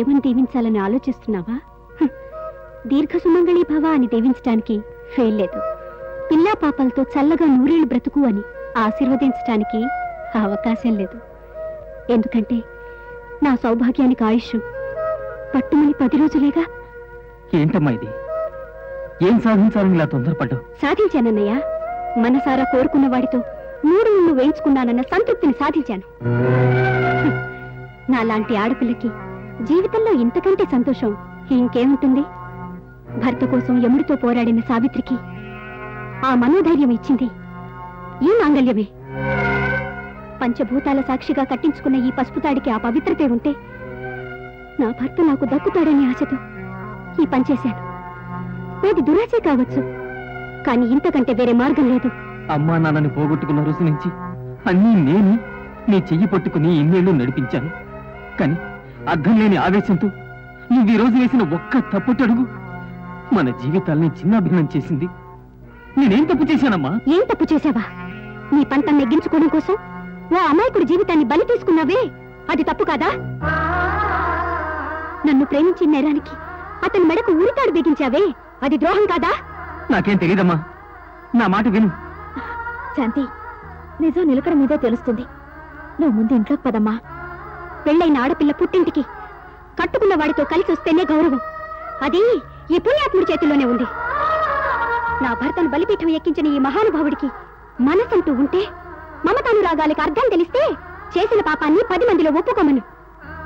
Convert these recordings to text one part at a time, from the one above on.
ఏమని దీవించాలని ఆలోచిస్తున్నావా. దీర్ఘ సుమంగళి భవ అని దీవించటానికి ఫెయిల్ లేదు పిల్లా పాపలతో చల్లగా నూరేళ్ళు బ్రతుకు అని ఆశీర్వదించటానికి అవకాశం లేదు. ఎందుకంటే నా సౌభాగ్యానికి ఆయుష్ పట్టుమని పది రోజులేగా? ఏంటమ్మా ఇది? ఏం సాధించాలని ఇలా తొందరపడ్డావు? సాధించానన్నయ్య. మనసారా కోరుకున్న వాడితో మూడు ముళ్ళు వేయించుకున్నానన్న సంతృప్తిని సాధించాను. నాలాంటి ఆడపిల్లకి జీవితంలో ఇంతకంటే సంతోషం ఇంకేముంటుంది? భర్త కోసం యముడితో పోరాడిన సావిత్రికి ఆ మనోధైర్యం ఇచ్చింది ఈ మాంగళ్యమే. పంచభూతాల సాక్షిగా కట్టించుకున్న ఈ పసుపుతాడికి ఆ పవిత్రతే ఉంటే నా భర్త నాకు దక్కుతాడని ఆశతో ఈ పనిచేశాను నాది దురాశే కావచ్చు కానీ ఇంతకంటే వేరే మార్గం లేదు. అమ్మా నాన్నని పోగొట్టుకున్న రోజు నుంచి అన్నీ నేను నీ చెయ్యి పట్టుకుని ఇన్నేళ్ళు నడిపించాను. కానీ అర్థం లేని ఆవేశంతో నువ్వు ఈ రోజు వేసిన ఒక్క తప్పుటడుగు మన జీవితాల్ని చిన్నాభిన్నం చేసింది. నేనేం తప్పు చేశానమ్మా? ఏం తప్పు చేశావా? నీ పంతం నెగ్గించుకోవడం కోసం ఓ అమాయకుడి జీవితాన్ని బలి తీసుకున్నావే? అది తప్పు కాదా? నన్ను ప్రేమించిన నేరానికి అతని మెడకు ఊరితాడు బిగించావే? అది ద్రోహం కాదా? నాకేం తెలీదమ్మా నా మాట విను. శాంతి నిజం నిలకడ మీదే తెలుస్తుంది. నువ్వు ముందు ఇంట్లోకి పదమ్మా. పెళ్ళైన ఆడపిల్ల పుట్టింటికి. కట్టుకున్న వాడితో కలిసి వస్తేనే గౌరవం. అది ఈ పుణ్యాత్ముడి చేతిలోనే ఉంది. నా భర్తను బలిపీఠం ఎక్కించిన ఈ మహానుభావుడికి మనసంటూ ఉంటే మమతానురాగాలకు అర్థం తెలిస్తే చేసిన పాపాన్ని పది మందిలో ఒప్పుకోమను.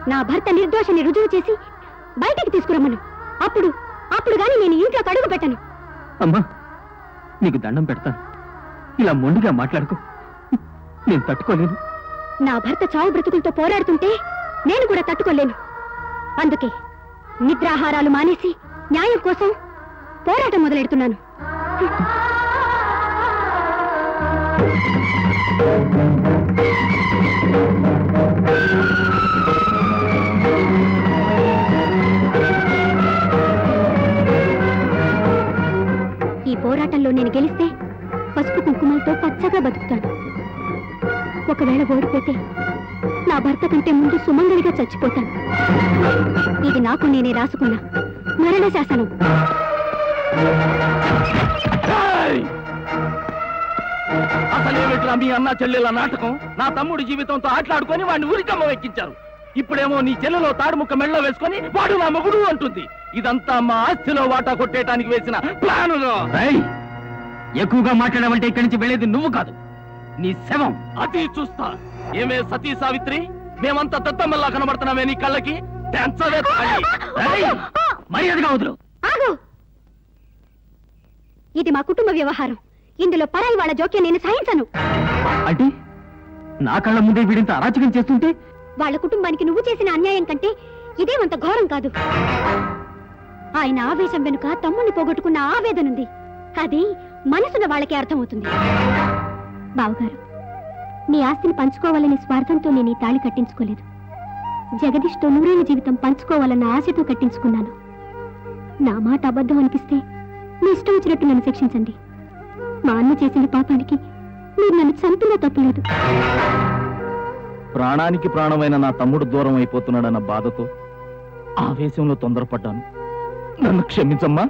నా భర్త నిర్దోషని రుజువు చేసి బయటికి తీసుకురమ్మను. అప్పుడు అప్పుడు గాని నేను ఇంట్లో కడుగు పెట్టను. అమ్మా నీకు దండం పెడతాను ఇలా మొండిగా మాట్లాడుకో. నేను తట్టుకోలేను. నా భర్త చావు బ్రతుకులతో పోరాడుతుంటే నేను కూడా తట్టుకోలేను. అందుకే నిద్రాహారాలు మానేసి న్యాయం కోసం పోరాటం మొదలెడుతున్నాను. ఈ పోరాటంలో నేను గెలిస్తే పసుపు కుంకుమలతో పచ్చగా బతుకుతాను. ఒకవేళ ఓడిపోతే నా భర్త కంటే ముందు సుమంగళిగా చచ్చిపోతాను. ఇది నాకు నేనే రాసుకున్నా. మరణ శాసనం అసలేమిట్రా మీ అన్న చెల్లెల నాటకం? నా తమ్ముడి జీవితంతో ఆటలాడుకొని వాడిని ఉరికమ్మ ఎక్కించారు ఇప్పుడేమో నీ చెల్లెలో తాడుముక్క మెళ్ళలో వేసుకొని వాడు నా మొగుడు అంటుంది. ఇదంతా మా ఆస్తిలో వాటా కొట్టేయటానికి వేసిన ప్లాన్ రేయ్, ఎక్కువగా మాట్లాడావంటే ఇక్కడి నుంచి వెళ్ళేది నువ్వు కాదు. నీ శవం. అది చూస్తా. ఏమే సతీ సావిత్రి? మేమంతా దత్తమ్మల్లా కనబడుతున్నామే నీ కళ్ళకి? తెంచవే తల్లి. రేయ్, మర్యాదగా వదులు. ఆగు. ఇది మా కుటుంబ వ్యవహారం. ఇందులో పరాయి వాళ్ళ జోక్యం నేను సహించను. అంటే నా కళ్ళ ముందే వీడింత అరాచకం చేస్తుంటే? వాళ్ళ కుటుంబానికి నువ్వు చేసిన అన్యాయం కంటే ఇదేమంత ఘోరం కాదు. ఆయన ఆవేశం వెనుక తమ్ముణ్ణి పోగొట్టుకున్న ఆవేదనుంది. అది మనసున్న వాళ్ళకి అర్థమవుతుంది. బావగారు నీ ఆస్తిని పంచుకోవాలనే స్వార్థంతో నేను ఈ తాళి కట్టించుకోలేదు. జగదీష్తో నూరేళ్ళ జీవితం పంచుకోవాలన్న ఆశతో కట్టించుకున్నాను. నా మాట అబద్ధం అనిపిస్తే మీ ఇష్టం వచ్చినట్టు నన్ను శిక్షించండి. మా అన్న చేసిన పాపానికి మీరు నన్ను చంపినా తప్పలేదు. ప్రాణానికి ప్రాణమైన నా తమ్ముడు దూరం అయిపోతున్నాడన్న బాధతో ఆవేశంలో తొందరపడ్డాను. నన్ను క్షమించమ్మా.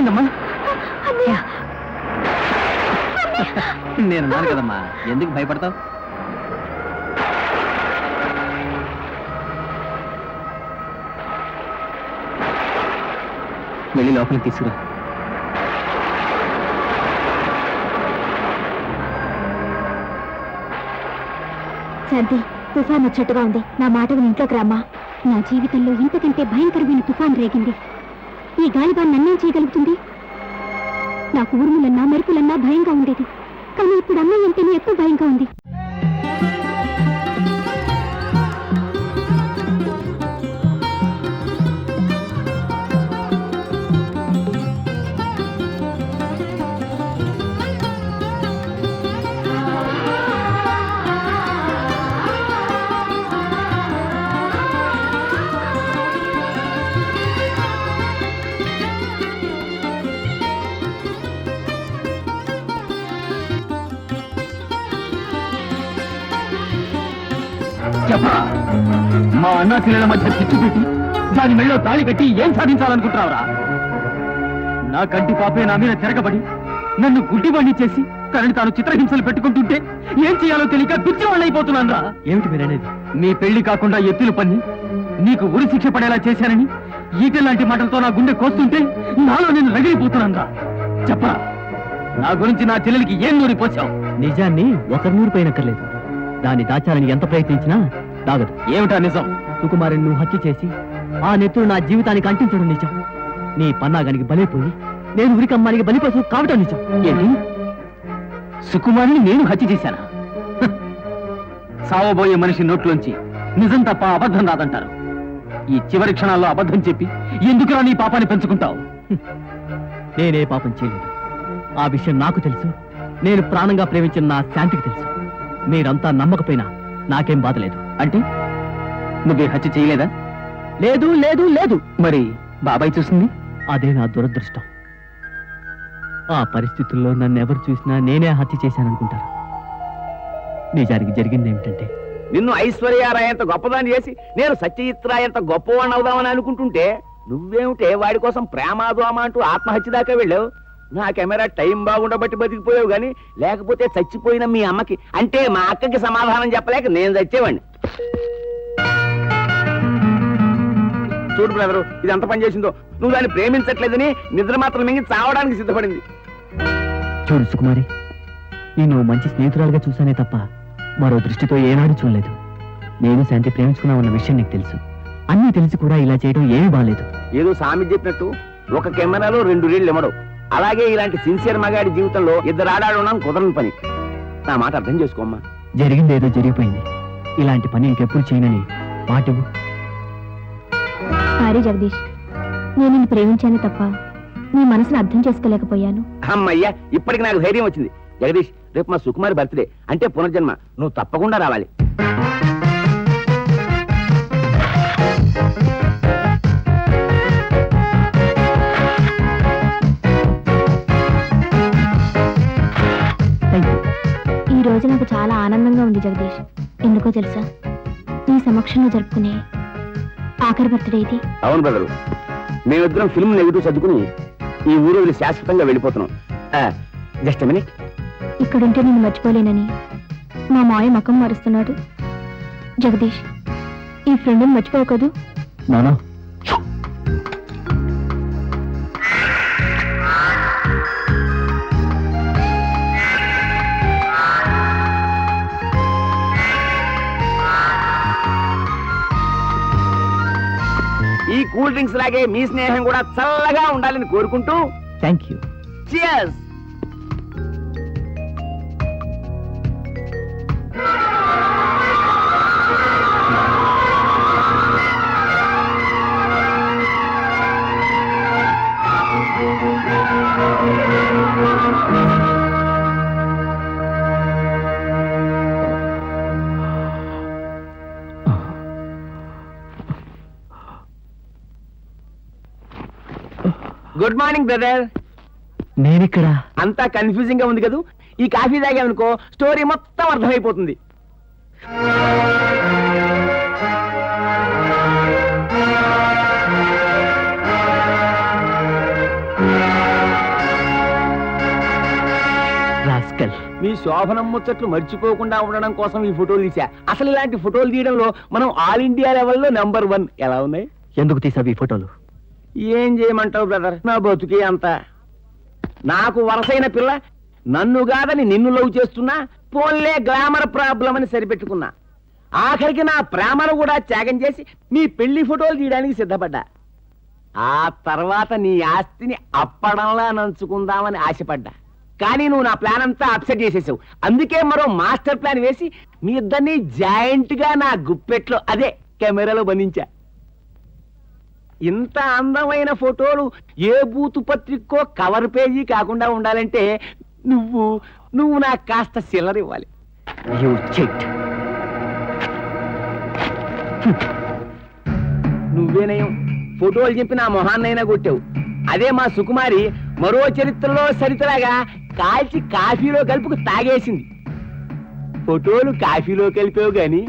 ఏమైందమ్మా? నేను అన్నాను కదమ్మా. ఎందుకు భయపడతావు? వెళ్ళి లోపలికి తీసుకురా. సర్ది తుఫాన్ వచ్చేట్టుగా ఉంది. నా మాట ఇంట్లోకి రామ్మా. నా జీవితంలో ఇంతకంటే భయంకరమైన తుఫాన్ రేగింది. ఈ గాలిబాన్ నన్నేం చేయగలుగుతుంది? నాకు ఉరుములన్నా మెరుపులన్నా భయంగా ఉండేది. కానీ ఇప్పుడు అన్నయ్య అంటేనే ఎక్కువ భయంగా ఉంది. మా అన్నా చెల్లెల మధ్య చిచ్చు పెట్టి దాని మెళ్ళో తాళి కట్టి ఏం సాధించాలనుకుంటున్నావురా? నా కంటి పాపే నా మీద తిరగబడి నన్ను గుడ్డివాణ్ణి చేసి తనని తాను చిత్రహింసలు పెట్టుకుంటుంటే ఏం చేయాలో తెలియక పిచ్చివాళ్ళైపోతున్నాను రా ఏమిటి మీరనేది నీ పెళ్ళి కాకుండా ఎత్తులు పన్ని నీకు ఉరి శిక్ష పడేలా చేశానని ఈటెలాంటి మాటలతో నా గుండె కోస్తుంటే నాలో నేను రగిలిపోతున్నాను రా చెప్పరా నా గురించి నా చెల్లెలికి ఏం నూరి పోసావు నిజాన్ని ఒకరి నూరు దాన్ని దాచాలని ఎంత ప్రయత్నించినా దాగదు ఏమిటా నిజం? సుకుమారుని నువ్వు హత్య చేసి ఆ నెత్తులు నా జీవితానికి అంటించడం నిజం. నీ పన్నాగానికి బలైపోయి నేను ఉరికమ్మానికి బలిపశు కావటం నిజం. ఏంటి? సుకుమారిని నేను హత్య చేశానా! సావబోయే మనిషి నోట్లోంచి నిజం తప్ప అబద్ధం రాదంటారు. ఈ చివరి క్షణాల్లో అబద్ధం చెప్పి ఎందుకురా నీ పాపాన్ని పెంచుకుంటావు? నేనే పాపం చేయలేదు. ఆ విషయం నాకు తెలుసు. నేను ప్రాణంగా ప్రేమించిన నా శాంతికి తెలుసు. మీరంతా నమ్మకపోయినా నాకేం బాధ లేదు. అంటే? నువ్వు హత్య చేయలేదా? లేదు లేదు లేదు. మరి బాబాయ్ చూసింది? అదే నా దురదృష్టం. ఆ పరిస్థితుల్లో నన్ను ఎవరు చూసినా నేనే హత్య చేశాననుకుంటారు. నిజానికి జరిగింది ఏమిటంటే నిన్ను ఐశ్వర్యారాయంత గొప్పదాన్ని చేసి నేను సత్యజిత్రాయ్ గొప్పవాణ్ణి అవుదామని అనుకుంటుంటే నువ్వేమిటే వాడి కోసం ప్రేమాదోమ అంటూ ఆత్మహత్య దాకా వెళ్ళావు? నా కెమెరా టైం బాగుండబట్టి బతికిపోయావు గాని లేకపోతే చచ్చిపోయిన మీ అమ్మకి అంటే మా అక్కకి సమాధానం చెప్పలేక నేను చచ్చేవాడిని చూడు బ్రదరు ఇది ఎంత పని చేసిందో. నువ్వు దాన్ని ప్రేమించట్లేదని నిద్ర మాత్రం మింగి చావడానికి సిద్ధపడింది. చూడు సుకుమారి నేను మంచి స్నేహితురాలుగా చూశానే తప్ప మరో దృష్టితో ఏనాడు చూడలేదు. నేను శాంతి ప్రేమించుకున్నా ఉన్న విషయం నీకు తెలుసు. అన్నీ తెలిసి కూడా ఇలా చేయడం ఏమీ బాలేదు. ఏదో సామి చెప్పినట్టు ఒక కెమెరాలో రెండు రీళ్ళు ఇమ్మడు అలాగే ఇలాంటి సిన్సియర్ మగాడి జీవితంలో ఇద్దరు ఆడాడు ఉండడం కుదరని పని. నా మాట అర్థం చేసుకోమ్మా జరిగింది ఏదో జరిగిపోయింది. ఇలాంటి పని ఇంకెప్పుడు చేయనని మాటివ్వు సారీ జగదీష్. నేను నిన్ను ప్రేమించాను తప్ప నీ మనసును అర్థం చేసుకోలేకపోయాను. అమ్మయ్యా ఇప్పటికి నాకు ధైర్యం వచ్చింది. జగదీష్ రేపు మా సుకుమారి బర్త్డే. అంటే పునర్జన్మ. నువ్వు తప్పకుండా రావాలి. ఈ రోజు నాకు చాలా ఆనందంగా ఉంది జగదీష్. ఎందుకో తెలుసా? నీ సమక్షంలో జరుపుకునే ఆఖరి బర్త్డే ఇది. అవును బ్రదరు. మేమిద్దరం ఫిల్మ్ నెగిటివ్ చదువుకుని ఈ ఊరు వదిలి శాశ్వతంగా వెళ్ళిపోతున్నాం. Just minute. ఇక్కడుంటే నేను మర్చిపోలేనని మా మాయ మకం మారుస్తున్నాడు. జగదీష్ ఈ ఫ్రెండ్ని మర్చిపోకదు నానా? కూల్ డ్రింక్స్ లాగే మీ స్నేహం కూడా చల్లగా ఉండాలని కోరుకుంటూ thank you cheers good morning brother నేనిక్కడ? అంతా కన్ఫ్యూజింగ్గా ఉంది కదా? ఈ కాఫీ తాగామనుకో స్టోరీ మొత్తం అర్థమైపోతుంది. రాస్కల్. మీ శోభనం ముచ్చట్లు మర్చిపోకుండా ఉండడం కోసం ఈ ఫోటోలు తీసా అసలు ఇలాంటి ఫోటోలు తీయడంలో మనం ఆల్ ఇండియా లెవెల్లో నెంబర్ వన్ ఎలా ఉన్నాయి? ఎందుకు తీసావు ఈ ఫోటోలు? ఏం చేయమంటావు బ్రదర్ నా బతుకే అంత. నాకు వరసైన పిల్ల నన్ను కాదని నిన్ను లవ్ చేస్తున్నా పోన్లే గ్లామర్ ప్రాబ్లం అని సరిపెట్టుకున్నా. ఆఖరికి నా ప్రేమను కూడా త్యాగం చేసి నీ పెళ్ళి ఫోటోలు తీయడానికి సిద్ధపడ్డా. ఆ తర్వాత నీ ఆస్తిని అప్పడంలా నంచుకుందామని ఆశపడ్డా. కానీ నువ్వు నా ప్లాన్ అంతా అప్సెట్ చేసేసావు. అందుకే మరో మాస్టర్ ప్లాన్ వేసి మీ ఇద్దరిని జాయింట్గా నా గుప్పెట్లో అదే కెమెరాలో బంధించా. ఇంత అందమైన ఫోటోలు ఏ బూతు పత్రికో కవర్ పేజీ కాకుండా ఉండాలంటే నువ్వు నువ్వు నాకు కాస్త సిల్లర్ ఇవ్వాలి. చెట్ నువ్వేనయం ఫోటోలు చెప్పి నా మొహాన్నైనా కొట్టావు. అదే మా సుకుమారి మరో చరిత్రలో సరితలాగా కాల్చి కాఫీలో కలుపుకు తాగేసింది. ఫోటోలు కాఫీలో కలిపావు కానీ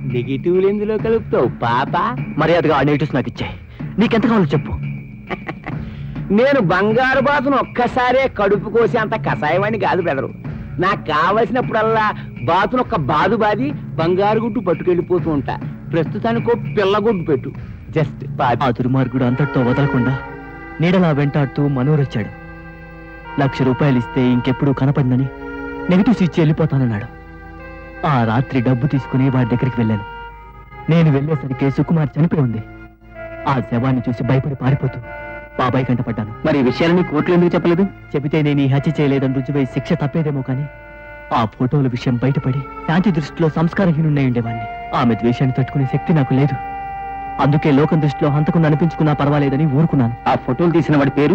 నెగిటివ్లు ఎందులో కలుపుతావు పాప? మర్యాదగా ఆ నెగిటివ్స్ నాకు ఇచ్చాయి. నీకెంత కావాలో చెప్పు. నేను బంగారు బాతును ఒక్కసారే కడుపు కోసి అంత కషాయమని కాదు బెదరు నాకు కావలసినప్పుడల్లా బాతును ఒక్క బాదు బాది బంగారు గుడ్డు పట్టుకెళ్ళిపోతూ ఉంటా. ప్రస్తుతానికి ఓ పిల్ల గుడ్డు పెట్టు. జస్ట్ ఆ దుర్మార్గుడు అంతటితో వదలకుండా నీడలా వెంటాడుతూ మనోరొచ్చాడు. లక్ష రూపాయలు ఇస్తే ఇంకెప్పుడు కనపడిందని నెగిటివ్స్ ఇచ్చి వెళ్ళిపోతానన్నాడు. ఆ రాత్రి డబ్బు తీసుకుని వాడి దగ్గరికి వెళ్ళాను. నేను వెళ్ళేసరికి సుకుమార్ చనిపోయి ఉంది. ఆ శవాన్ని చూసి భయపడి పారిపోతూ బాబాయ్ కంట పడ్డాను. మరి ఈ విషయాలని కోర్టులో ఎందుకు చెప్పలేదు? చెబితే నేను ఈ హత్య చేయలేదని రుజువై శిక్ష తప్పేదేమో కానీ ఆ ఫోటోల విషయం బయటపడి శాంతి దృష్టిలో సంస్కారహీనుండే ఉండేవాడిని ఆమె ద్వేషాన్ని తట్టుకునే శక్తి నాకు లేదు. అందుకే లోకం దృష్టిలో హంతకుండా అనిపించుకున్నా పర్వాలేదని ఊరుకున్నాను. ఆ ఫోటోలు తీసిన వాడి పేరు?